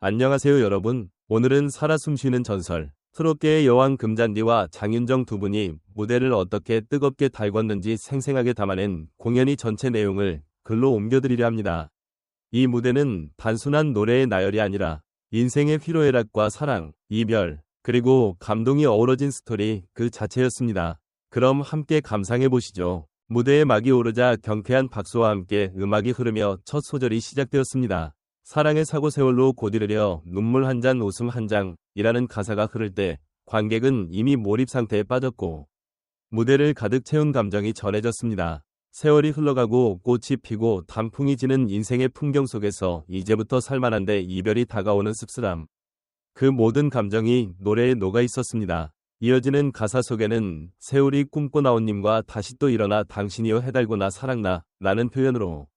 안녕하세요 여러분. 오늘은 살아 숨쉬는 전설, 트롯계의 여왕 금잔디와 장윤정 두 분이 무대를 어떻게 뜨겁게 달궜는지 생생하게 담아낸 공연이 전체 내용을 글로 옮겨드리려 합니다. 이 무대는 단순한 노래의 나열이 아니라 인생의 희로애락과 사랑, 이별, 그리고 감동이 어우러진 스토리 그 자체였습니다. 그럼 함께 감상해 보시죠. 무대에 막이 오르자 경쾌한 박수와 함께 음악이 흐르며 첫 소절이 시작되었습니다. 사랑의 사고 세월로 고디르려 눈물 한 잔 웃음 한 장이라는 가사가 흐를 때 관객은 이미 몰입 상태에 빠졌고 무대를 가득 채운 감정이 전해졌습니다. 세월이 흘러가고 꽃이 피고 단풍이 지는 인생의 풍경 속에서 이제부터 살만한데 이별이 다가오는 씁쓸함. 그 모든 감정이 노래에 녹아 있었습니다. 이어지는 가사 속에는 세월이 꿈꿔 나온 님과 다시 또 일어나 당신이여 해달고나 사랑나 라는 표현으로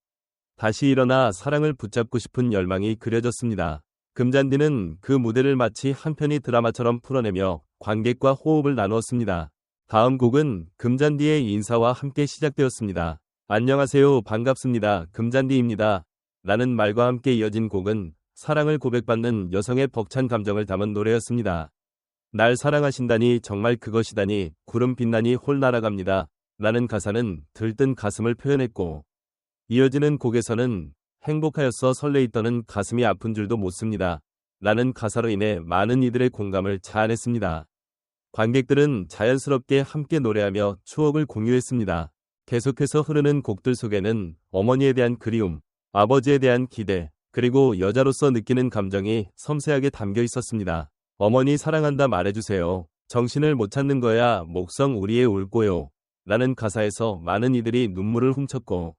다시 일어나 사랑을 붙잡고 싶은 열망이 그려졌습니다. 금잔디는 그 무대를 마치 한 편의 드라마처럼 풀어내며 관객과 호흡을 나누었습니다. 다음 곡은 금잔디의 인사와 함께 시작되었습니다. 안녕하세요 반갑습니다 금잔디입니다. 라는 말과 함께 이어진 곡은 사랑을 고백받는 여성의 벅찬 감정을 담은 노래였습니다. 날 사랑하신다니 정말 그것이다니 구름 빛나니 홀 날아갑니다. 라는 가사는 들뜬 가슴을 표현했고 이어지는 곡에서는 행복하였어 설레있더는 가슴이 아픈 줄도 못 씁니다. 라는 가사로 인해 많은 이들의 공감을 자아냈습니다. 관객들은 자연스럽게 함께 노래하며 추억을 공유했습니다. 계속해서 흐르는 곡들 속에는 어머니에 대한 그리움, 아버지에 대한 기대, 그리고 여자로서 느끼는 감정이 섬세하게 담겨 있었습니다. 어머니 사랑한다 말해주세요. 정신을 못 찾는 거야 목성 우리의 울고요. 라는 가사에서 많은 이들이 눈물을 훔쳤고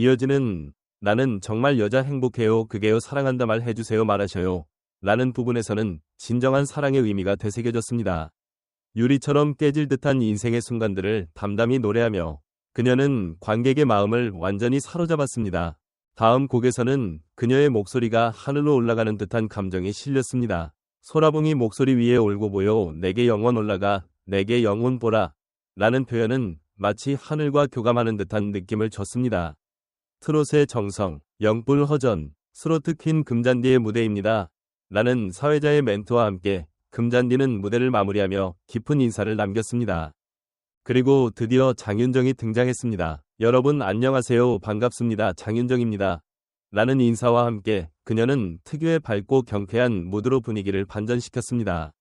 이어지는 나는 정말 여자 행복해요 그게요 사랑한다 말 해주세요 말하셔요. 라는 부분에서는 진정한 사랑의 의미가 되새겨졌습니다. 유리처럼 깨질 듯한 인생의 순간들을 담담히 노래하며 그녀는 관객의 마음을 완전히 사로잡았습니다. 다음 곡에서는 그녀의 목소리가 하늘로 올라가는 듯한 감정이 실렸습니다. 소라봉이 목소리 위에 올고 보여 내게 영원 올라가 내게 영혼 보라 라는 표현은 마치 하늘과 교감하는 듯한 느낌을 줬습니다. 트롯의 정성, 영불 허전, 스로트 퀸 금잔디의 무대입니다. 라는 사회자의 멘트와 함께 금잔디는 무대를 마무리하며 깊은 인사를 남겼습니다. 그리고 드디어 장윤정이 등장했습니다. 여러분 안녕하세요 반갑습니다 장윤정입니다. 라는 인사와 함께 그녀는 특유의 밝고 경쾌한 무드로 분위기를 반전시켰습니다.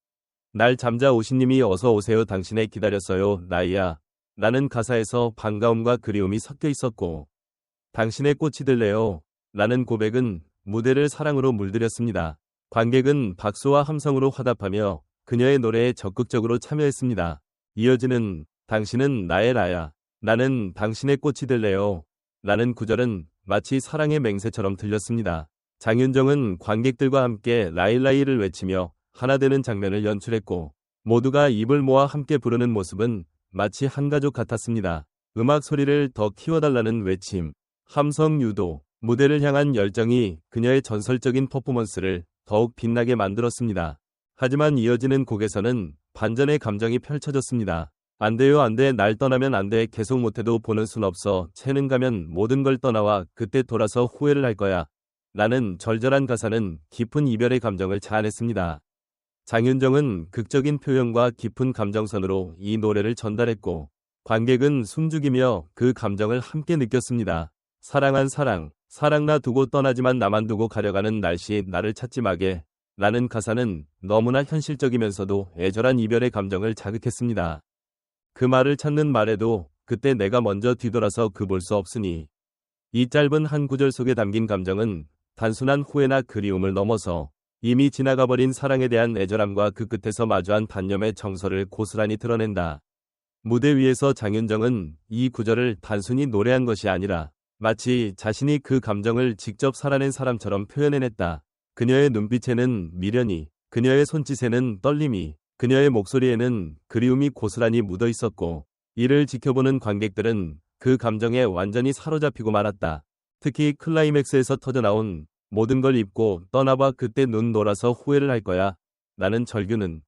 날 잠자 오신님이 어서 오세요 당신의 기다렸어요 나이야 라는 가사에서 반가움과 그리움이 섞여 있었고 당신의 꽃이 들래요 라는 고백은 무대를 사랑으로 물들였습니다. 관객은 박수와 함성으로 화답하며 그녀의 노래에 적극적으로 참여했습니다. 이어지는 당신은 나의 나야 나는 당신의 꽃이 될래요 라는 구절은 마치 사랑의 맹세처럼 들렸습니다. 장윤정은 관객들과 함께 라일라이를 외치며 하나 되는 장면을 연출했고 모두가 입을 모아 함께 부르는 모습은 마치 한 가족 같았습니다. 음악 소리를 더 키워달라는 외침, 함성 유도, 무대를 향한 열정이 그녀의 전설적인 퍼포먼스를 더욱 빛나게 만들었습니다. 하지만 이어지는 곡에서는 반전의 감정이 펼쳐졌습니다. 안 돼요 안 돼 날 떠나면 안 돼 계속 못해도 보는 순 없어 채는 가면 모든 걸 떠나와 그때 돌아서 후회를 할 거야 라는 절절한 가사는 깊은 이별의 감정을 자아냈습니다. 장윤정은 극적인 표현과 깊은 감정선으로 이 노래를 전달했고 관객은 숨죽이며 그 감정을 함께 느꼈습니다. 사랑한 사랑, 사랑 나 두고 떠나지만 나만 두고 가려가는 날씨 나를 찾지 마게 라는 가사는 너무나 현실적이면서도 애절한 이별의 감정을 자극했습니다. 그 말을 찾는 말에도 그때 내가 먼저 뒤돌아서 그 볼 수 없으니 이 짧은 한 구절 속에 담긴 감정은 단순한 후회나 그리움을 넘어서 이미 지나가 버린 사랑에 대한 애절함과 그 끝에서 마주한 단념의 정서를 고스란히 드러낸다. 무대 위에서 장윤정은 이 구절을 단순히 노래한 것이 아니라 마치 자신이 그 감정을 직접 살아낸 사람처럼 표현해냈다. 그녀의 눈빛에는 미련이, 그녀의 손짓에는 떨림이, 그녀의 목소리에는 그리움이 고스란히 묻어 있었고 이를 지켜보는 관객들은 그 감정에 완전히 사로잡히고 말았다. 특히 클라이맥스에서 터져나온 모든 걸 잊고 떠나봐 그때 눈 놀아서 후회를 할 거야. 라는 절규는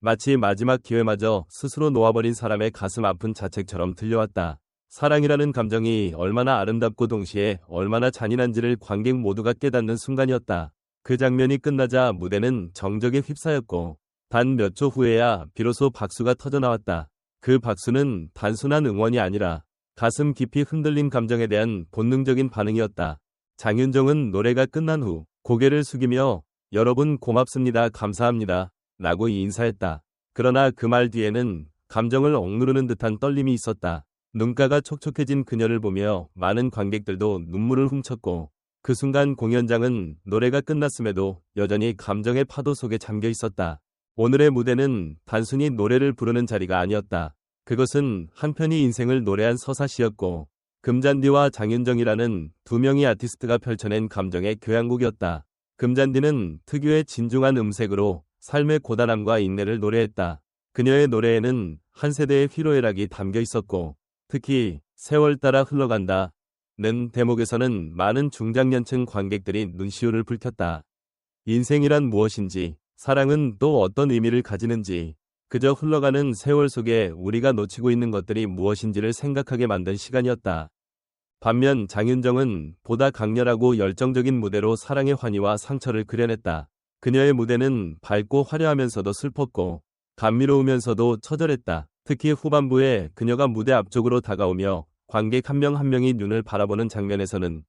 마치 마지막 기회마저 스스로 놓아버린 사람의 가슴 아픈 자책처럼 들려왔다. 사랑이라는 감정이 얼마나 아름답고 동시에 얼마나 잔인한지를 관객 모두가 깨닫는 순간이었다. 그 장면이 끝나자 무대는 정적에 휩싸였고 단 몇 초 후에야 비로소 박수가 터져나왔다. 그 박수는 단순한 응원이 아니라 가슴 깊이 흔들린 감정에 대한 본능적인 반응이었다. 장윤정은 노래가 끝난 후 고개를 숙이며 여러분 고맙습니다. 감사합니다. 라고 인사했다. 그러나 그 말 뒤에는 감정을 억누르는 듯한 떨림이 있었다. 눈가가 촉촉해진 그녀를 보며 많은 관객들도 눈물을 훔쳤고 그 순간 공연장은 노래가 끝났음에도 여전히 감정의 파도 속에 잠겨 있었다. 오늘의 무대는 단순히 노래를 부르는 자리가 아니었다. 그것은 한편이 인생을 노래한 서사시였고 금잔디와 장윤정이라는 두 명의 아티스트가 펼쳐낸 감정의 교향곡이었다. 금잔디는 특유의 진중한 음색으로 삶의 고단함과 인내를 노래했다. 그녀의 노래에는 한 세대의 희로애락이 담겨 있었고 특히 세월 따라 흘러간다. 는 대목에서는 많은 중장년층 관객들이 눈시울을 붉혔다. 인생이란 무엇인지, 사랑은 또 어떤 의미를 가지는지, 그저 흘러가는 세월 속에 우리가 놓치고 있는 것들이 무엇인지를 생각하게 만든 시간이었다. 반면 장윤정은 보다 강렬하고 열정적인 무대로 사랑의 환희와 상처를 그려냈다. 그녀의 무대는 밝고 화려하면서도 슬펐고 감미로우면서도 처절했다. 특히 후반부에 그녀가 무대 앞쪽으로 다가오며 관객 한명한 명이 눈을 바라보는 장면에서는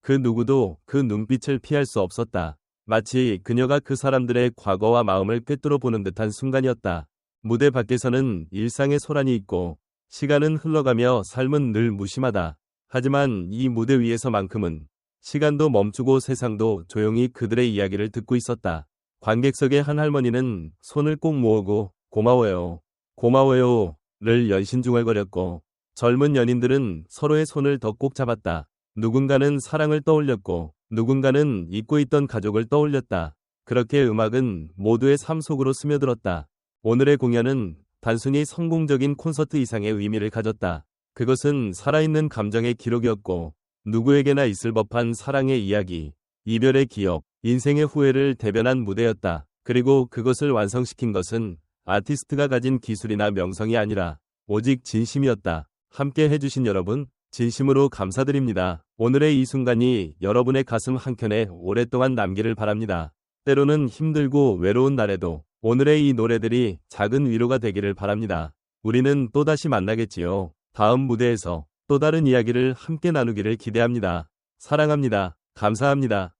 그 누구도 그 눈빛을 피할 수 없었다. 마치 그녀가 그 사람들의 과거와 마음을 꿰뚫어 보는 듯한 순간이었다. 무대 밖에서는 일상의 소란이 있고 시간은 흘러가며 삶은 늘 무심하다. 하지만 이 무대 위에서만큼은 시간도 멈추고 세상도 조용히 그들의 이야기를 듣고 있었다. 관객석의 한 할머니는 손을 꼭 모으고 고마워요. 고마워요를 연신중얼거렸고 젊은 연인들은 서로의 손을 더 꼭 잡았다. 누군가는 사랑을 떠올렸고 누군가는 잊고 있던 가족을 떠올렸다. 그렇게 음악은 모두의 삶 속으로 스며들었다. 오늘의 공연은 단순히 성공적인 콘서트 이상의 의미를 가졌다. 그것은 살아있는 감정의 기록이었고 누구에게나 있을 법한 사랑의 이야기, 이별의 기억, 인생의 후회를 대변한 무대였다. 그리고 그것을 완성시킨 것은 아티스트가 가진 기술이나 명성이 아니라 오직 진심이었다. 함께 해주신 여러분, 진심으로 감사드립니다. 오늘의 이 순간이 여러분의 가슴 한켠에 오랫동안 남기를 바랍니다. 때로는 힘들고 외로운 날에도 오늘의 이 노래들이 작은 위로가 되기를 바랍니다. 우리는 또다시 만나겠지요. 다음 무대에서 또 다른 이야기를 함께 나누기를 기대합니다. 사랑합니다. 감사합니다.